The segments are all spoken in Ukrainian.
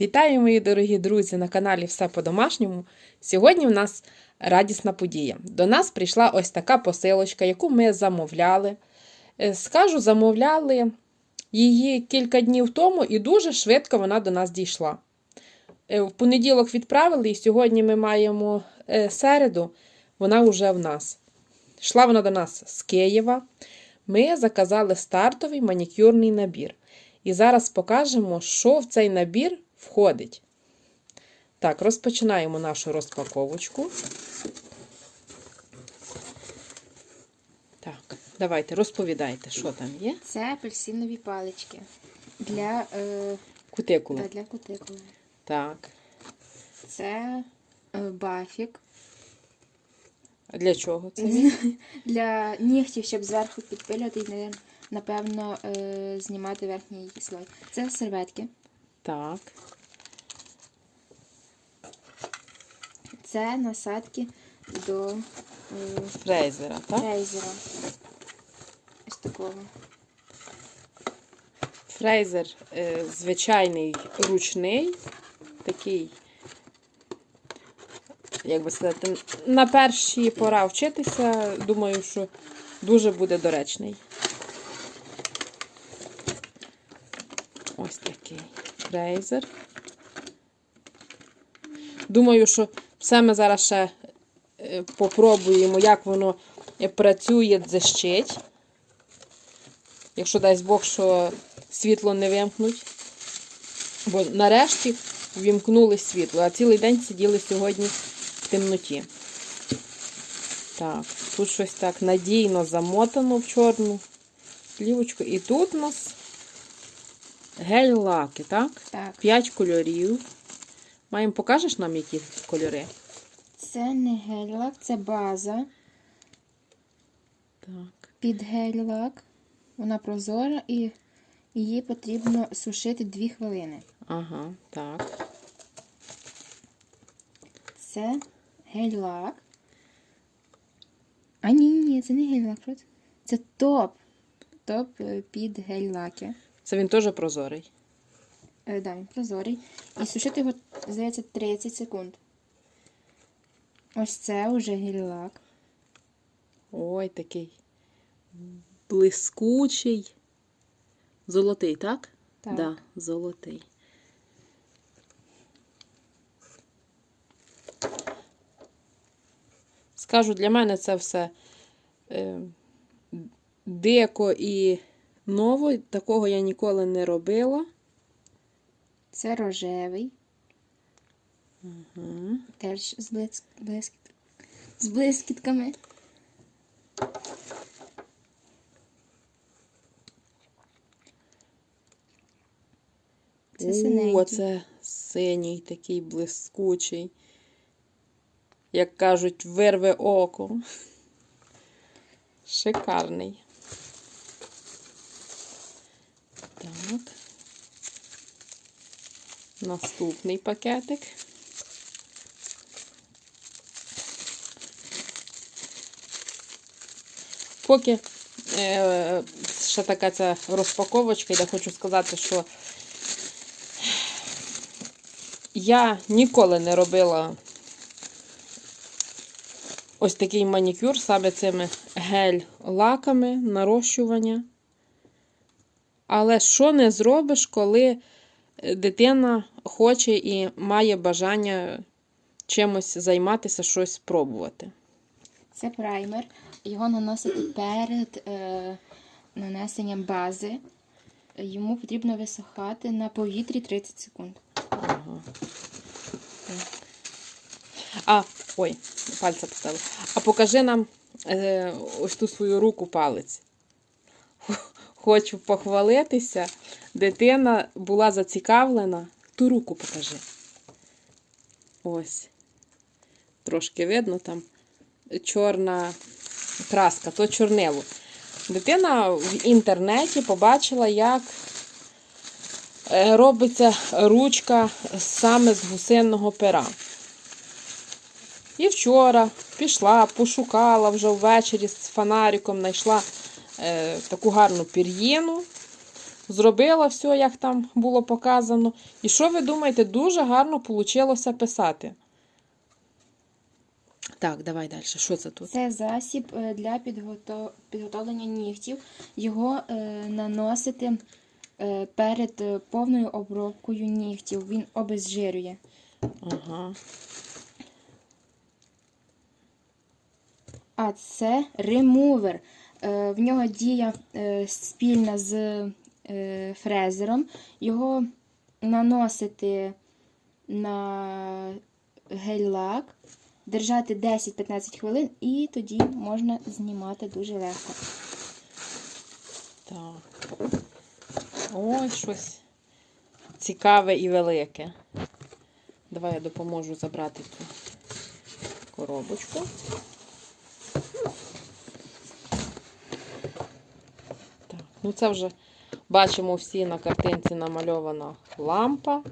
Вітаю, мої дорогі друзі, на каналі Все по-домашньому. Сьогодні в нас радісна подія. До нас прийшла ось така посилочка, яку ми замовляли. Е, Скажу, замовляли її кілька днів тому, і дуже швидко вона до нас дійшла. Е, В понеділок відправили, і сьогодні ми маємо е, середу, вона вже в нас. Йшла вона до нас з Києва. Ми заказали стартовий манікюрний набір. І зараз покажемо, що в цей набір входить. Так, розпочинаємо нашу розпаковочку. Так, давайте розповідайте, що там є. Це апельсинові палички для, е, Кутикули. да, для кутикули. Так. Це е, бафік А для чого це? для нігтів, щоб зверху підпилювати і, напевно, е, знімати верхній слой. Це серветки. Так. Це насадки до е, Фрейзера, так? рейзера. Ось такого. Фрейзер е, звичайний ручний, такий, як би сказати, на перші пора вчитися, думаю, що дуже буде доречний. Ось такий фрейзер. Думаю, що все ми зараз ще е, попробуємо, як воно е, працює, дзищить. Якщо дасть Бог, що світло не вимкнуть. Бо нарешті вімкнули світло, а цілий день сиділи сьогодні в темноті. Так, тут щось так надійно замотано в чорну плівочку. І тут у нас гель-лаки, так? Так. П'ять кольорів. Маємо, покажеш нам, які кольори? Це не гель-лак, це база Так. під гель-лак. Вона прозора і її потрібно сушити 2 хвилини. Ага, так. Це гель-лак. А ні, ні, це не гель-лак. це? Це топ. Топ е, під гель-лаки. Це він теж прозорий. Е, да, він прозорий. І сушити його, здається, 30 секунд. Ось це вже гель-лак. Ой, такий блискучий. Золотий, так? Так. Да, золотий. Скажу, для мене це все е, деко і ново. Такого я ніколи не робила. Це рожевий. Угу. Теж з, блиск... блискіт... з блискітками. Це О, синенький. це синій такий блискучий. Як кажуть, вирве око. Шикарний. Так. Наступний пакетик. Поки е, ще така ця розпаковочка, я хочу сказати, що я ніколи не робила ось такий манікюр саме цими гель-лаками нарощування. Але що не зробиш, коли дитина хоче і має бажання чимось займатися, щось пробувати. Це праймер. Його наносити перед е, нанесенням бази. Йому потрібно висохати на повітрі 30 секунд. Ага. А, ой, пальця поставила. А покажи нам е, ось ту свою руку палець. Хочу похвалитися. Дитина була зацікавлена. Ту руку покажи. Ось. Трошки видно там чорна краска, то чорнило. Дитина в інтернеті побачила, як е, робиться ручка саме з гусинного пера. І вчора пішла, пошукала вже ввечері з фонариком, знайшла е, таку гарну пір'їну, зробила все, як там було показано. І що ви думаєте, дуже гарно вийшло писати. Так, давай далі. Що це тут? Це засіб е, для підгото- підготовлення нігтів. Його е, наносити е, перед е, повною обробкою нігтів. Він обезжирює. Ага. А це ремувер. Е, В нього дія е, спільна з е, фрезером. Його наносити на гель-лак, держати 10-15 хвилин, і тоді можна знімати дуже легко. Так. Ой, щось цікаве і велике. Давай я допоможу забрати цю коробочку. Ну це вже бачимо всі на картинці намальована лампа.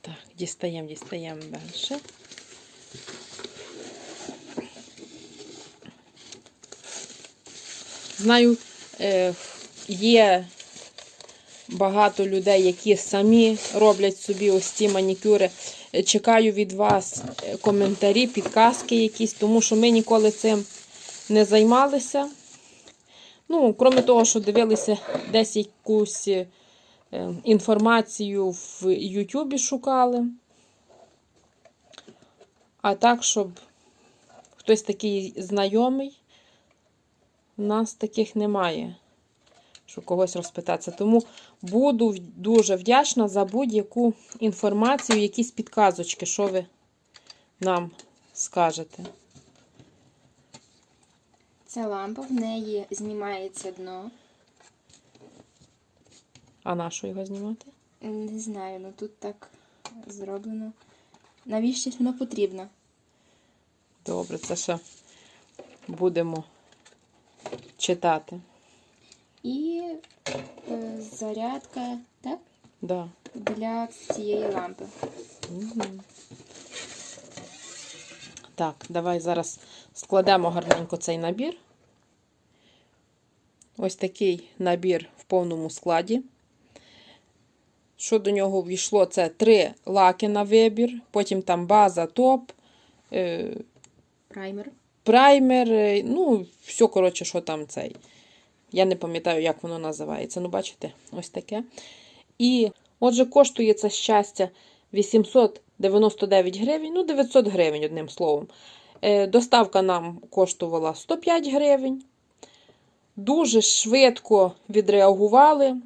Так, дістаємо, дістаємо далі. Знаю, е, є багато людей, які самі роблять собі ось ці манікюри. Чекаю від вас е, коментарі, підказки якісь, тому що ми ніколи цим не займалися. Ну, крім того, що дивилися десь якусь е, інформацію в Ютубі шукали. А так, щоб хтось такий знайомий. У нас таких немає, щоб когось розпитатися. Тому буду дуже вдячна за будь-яку інформацію, якісь підказочки, що ви нам скажете. Це лампа, в неї знімається дно. А на що його знімати? Не знаю, ну тут так зроблено. Навіщо воно потрібно? Добре, це ще будемо читати. І е, зарядка, так? Да. Для цієї лампи. Мгм. Так, давай зараз складемо гарненько цей набір. Ось такий набір в повному складі. Що до нього ввійшло, це три лаки на вибір, потім там база, топ, е, Праймер. праймер, е, ну, все, коротше, що там цей. Я не пам'ятаю, як воно називається. Ну, бачите, ось таке. І, отже, коштує це щастя 899 гривень, ну, 900 гривень, одним словом. Е, Доставка нам коштувала 105 гривень. Дуже швидко відреагували.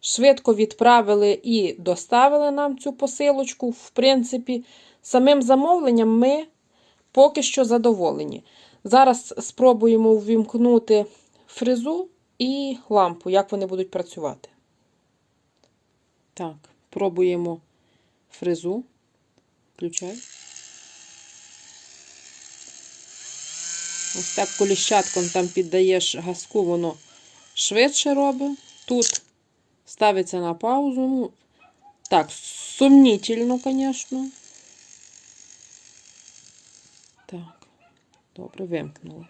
Швидко відправили і доставили нам цю посилочку. В принципі, самим замовленням ми поки що задоволені. Зараз спробуємо ввімкнути фрезу і лампу, як вони будуть працювати. Так, пробуємо фрезу. Включай. Ось так коліщатком там піддаєш газку, воно швидше робить. Тут ставиться на паузу. Ну, так, сумнітельно, звісно. Так, добре, вимкнула.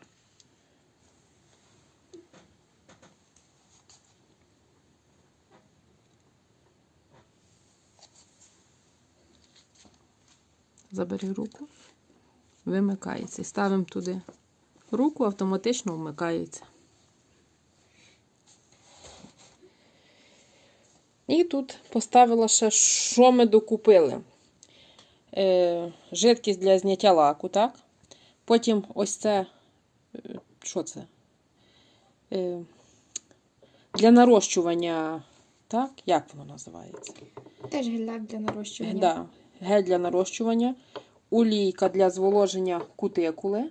Забери руку, вимикається. Ставимо туди руку, автоматично вмикається. І тут поставила ще, що ми докупили. Е, жидкість для зняття лаку, так? Потім ось це, е, що це? Е, для нарощування, так? Як воно називається? Теж гель-лак для нарощування. Да, гель для нарощування, олійка для зволоження кутикули,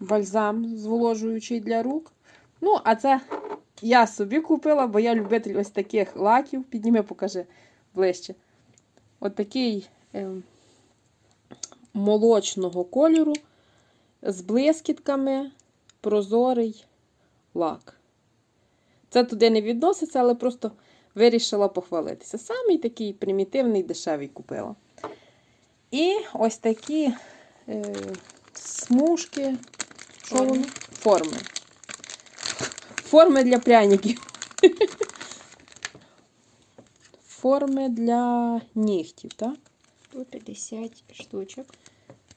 бальзам зволожуючий для рук. Ну, а це я собі купила, бо я любитель ось таких лаків. Підніми, покажи ближче. От такий ем, молочного кольору з блискітками прозорий лак. Це туди не відноситься, але просто вирішила похвалитися. Самий такий примітивний, дешевий купила. І ось такі е, смужки. Форми. Форми. Форми для пряників. Форми для нігтів, так? Тут 50 штучок.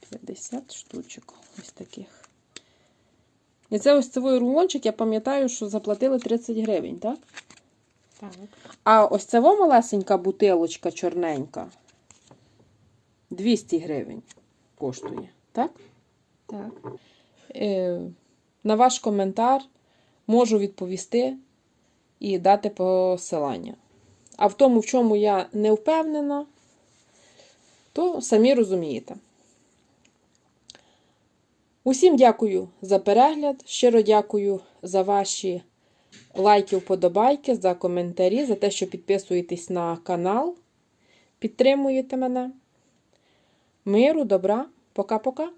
50 штучок. Ось таких. І це ось цей рулончик, я пам'ятаю, що заплатили 30 гривень, так? Так. А ось ця малесенька бутилочка чорненька 200 гривень коштує, так? Так. Е, на ваш коментар можу відповісти і дати посилання. А в тому, в чому я не впевнена, то самі розумієте. Усім дякую за перегляд. Щиро дякую за ваші лайки, вподобайки, за коментарі, за те, що підписуєтесь на канал, підтримуєте мене. Миру, добра, пока-пока.